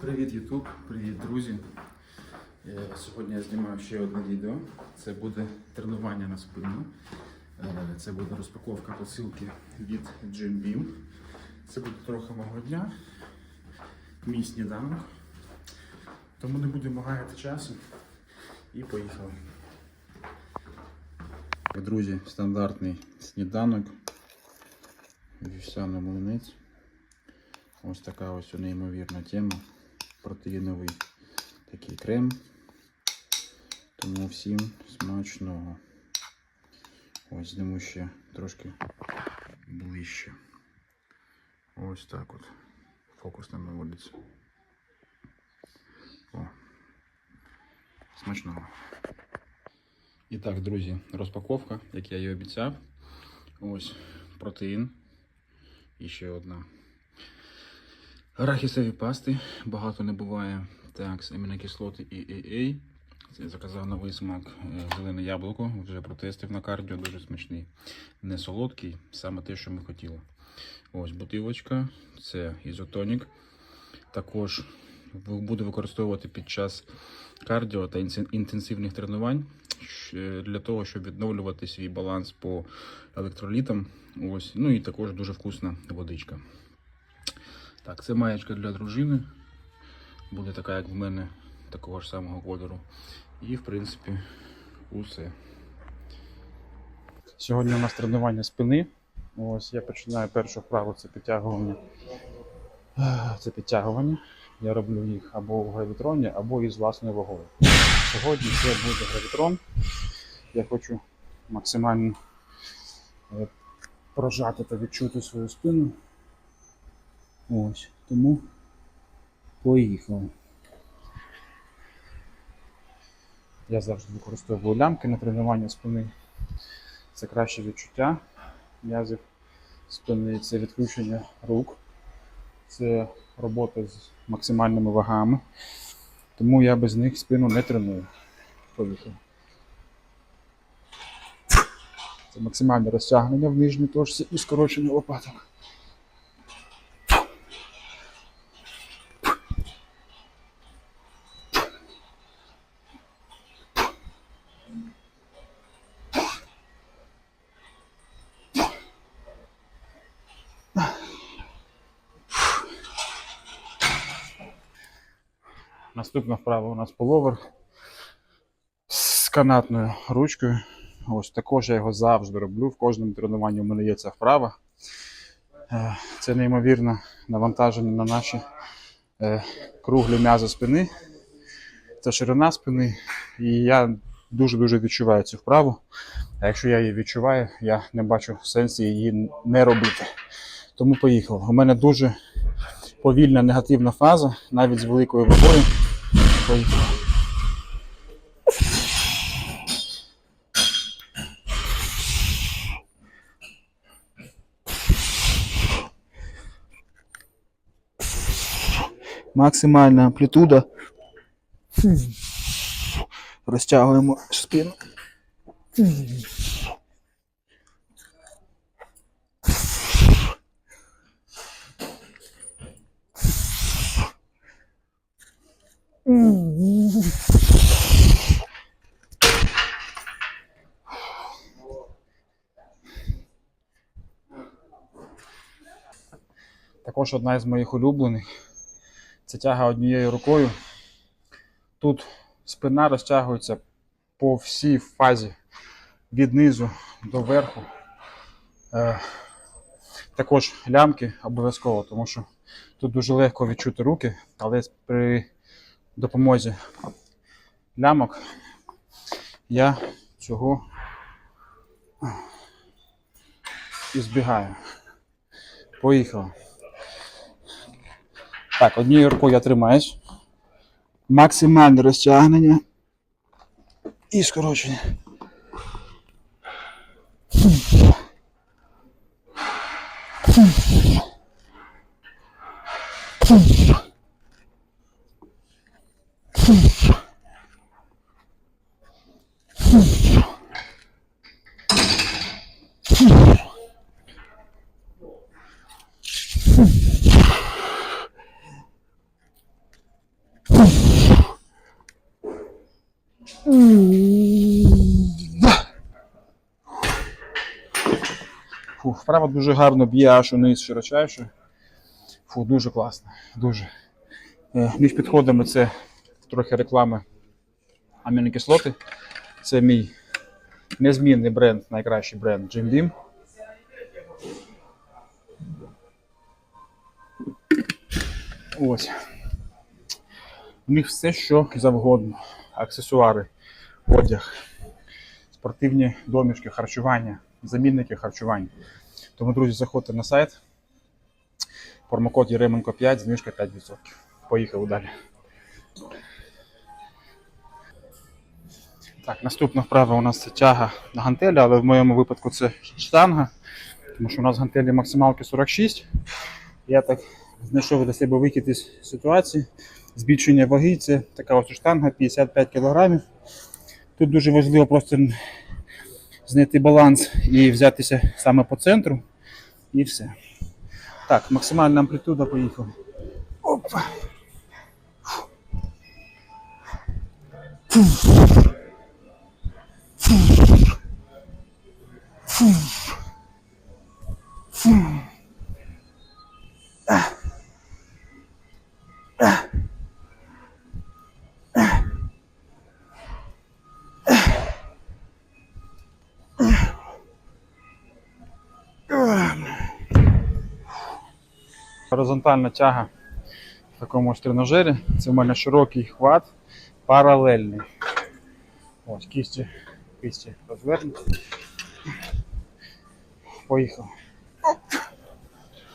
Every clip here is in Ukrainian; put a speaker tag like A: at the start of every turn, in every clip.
A: Привіт, Ютуб, привіт, друзі. Е, Сьогодні я знімаю ще одне відео. Це буде тренування на спину. Е, Це буде розпаковка посилки від Jim Beam. Це буде трохи мого дня, мій сніданок. Тому не будемо гаяти часу і поїхали. Друзі, стандартний сніданок. Вівсяний млинець. Ось така ось неймовірна тема. Протеїновий такий крем. Тому всім смачного. Ось зніму ще трошки ближче. Ось так от. Фокус не наводиться. О. Смачного. І так, друзі, розпаковка, як я і обіцяв. Ось протеїн. І ще одна. Арахісові пасти багато не буває. Так, амінокислоти і AA. Заказав новий смак е, зелене яблуко. Вже протестив на кардіо, дуже смачний. Не солодкий, саме те, що ми хотіли. Ось бутилочка, це ізотонік. Також буду використовувати під час кардіо та інтенсивних тренувань для того, щоб відновлювати свій баланс по електролітам. Ось. Ну і також дуже вкусна водичка. Так, це маєчка для дружини. Буде така, як в мене, такого ж самого кольору. І, в принципі, усе. Сьогодні у нас тренування спини. Ось я починаю першу вправу це підтягування. Це підтягування. Я роблю їх або в гравітроні, або із власною вагою. Сьогодні це буде гравітрон. Я хочу максимально е, прожати та відчути свою спину. Ось, тому поїхав. Я завжди використовую лямки на тренування спини. Це краще відчуття м'язів спини, це відключення рук, це робота з максимальними вагами. Тому я без них спину не треную. Поїхав. Це максимальне розтягнення в нижній точці і скорочення лопаток. Наступна вправа у нас половер з канатною ручкою. Ось також я його завжди роблю. В кожному тренуванні у мене є ця вправа. Е, Це неймовірне навантаження на наші е, круглі м'язи спини. Це ширина спини. І я дуже-дуже відчуваю цю вправу. А якщо я її відчуваю, я не бачу сенсу її не робити. Тому поїхав. У мене дуже повільна негативна фаза, навіть з великою вагою. Поїхав. Максимальна амплітуда. Розтягуємо спину. Також одна із моїх улюблених. Це тяга однією рукою. Тут спина розтягується по всій фазі від низу до верху. Е, також лямки обов'язково, тому що тут дуже легко відчути руки, але при допомозі лямок я цього і збігаю. Поїхали. Так, однією рукою я тримаюсь. Максимальне розтягнення. І скорочення. Фу, вправо дуже гарно б'є аж униз широчайше. Фу, дуже класно. Дуже. Е, Між підходами це трохи реклами амінокислоти. Це мій незмінний бренд, найкращий бренд Jim Beam. Ось. У них все, що завгодно. Аксесуари, одяг, спортивні домішки, харчування, замінники харчування. Тому, друзі, заходьте на сайт. Промокод Єременко 5, знижка 5%. Поїхали далі. Так, наступна вправа у нас це тяга на гантелі, але в моєму випадку це штанга, тому що у нас гантелі максималки 46. Я так знайшов для себе вихід із ситуації. Збільшення ваги це така ось штанга 55 кг. Тут дуже важливо просто знайти баланс і взятися саме по центру. І все. Так, максимальна амплітуда поїхала. Опа. Горизонтальна тяга в такому ось тренажері. Це в мене широкий хват, паралельний. Ось кісті, кісті розвернуті. Поїхав.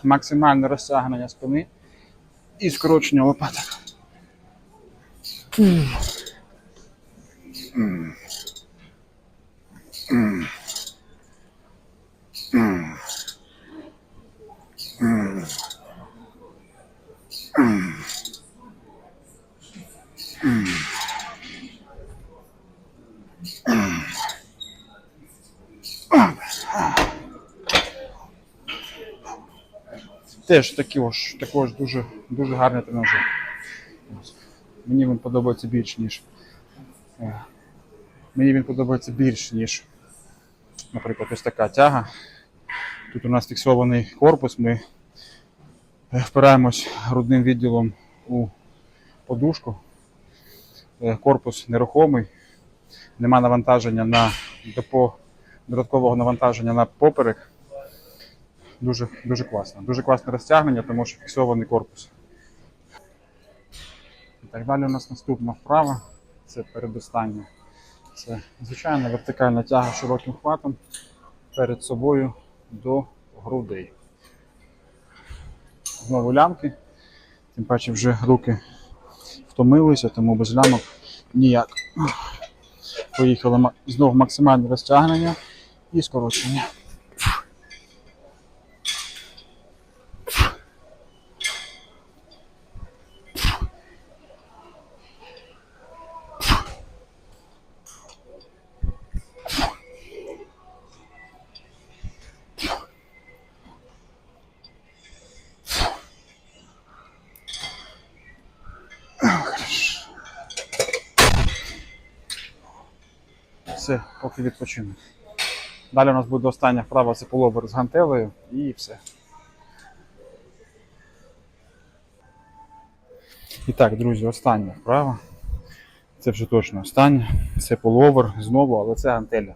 A: Максимальне розтягнення спини і скорочення лопаток. Теж також, також дуже, дуже гарний тренажер. Мені він подобається більш ніж. е, Мені він подобається більш ніж, наприклад, ось така тяга. Тут у нас фіксований корпус, ми е, впираємось грудним відділом у подушку. Е, Корпус нерухомий, нема навантаження на допо, додаткового навантаження на поперек. Дуже, дуже класно. Дуже класне розтягнення, тому що фіксований корпус. І так далі у нас наступна вправа. Це передостання. Це звичайна вертикальна тяга широким хватом перед собою до грудей. Знову лямки. Тим паче вже руки втомилися, тому без лямок ніяк. Поїхали знову максимальне розтягнення і скорочення. Все, поки відпочинок. Далі у нас буде остання вправа, це половер з гантелею і все. І так, друзі, остання вправа. Це вже точно остання. Це половер знову, але це гантеля.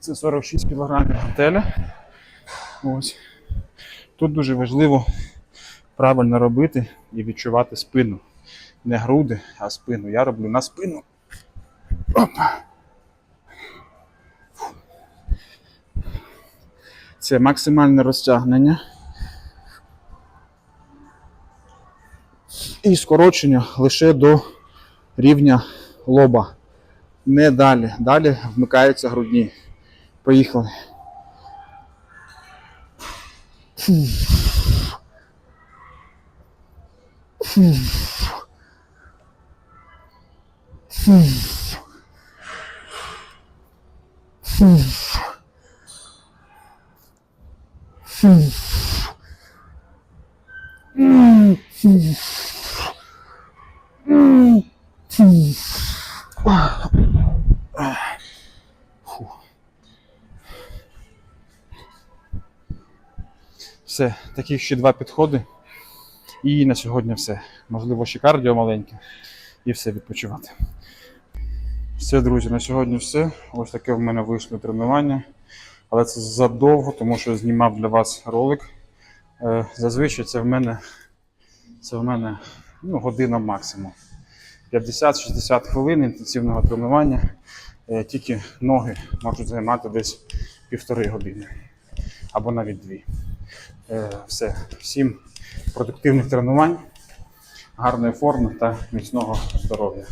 A: Це 46 кг гантеля. Ось. Тут дуже важливо правильно робити і відчувати спину. Не груди, а спину. Я роблю на спину. Опа. Це максимальне розтягнення. І скорочення лише до рівня лоба.
B: Не далі. Далі вмикаються грудні. Поїхали. Все, таких ще два підходи. І на сьогодні все. Можливо, ще кардіо маленьке. І все відпочивати. Все, друзі, на сьогодні все. Ось таке в мене вийшло тренування. Але це задовго, тому що знімав для вас ролик. Е, Зазвичай це в мене, це в мене ну, година максимум. 50-60 хвилин інтенсивного тренування. Е, Тільки ноги можуть займати десь півтори години або навіть дві. Е, Все. Всім продуктивних тренувань, гарної форми та міцного здоров'я.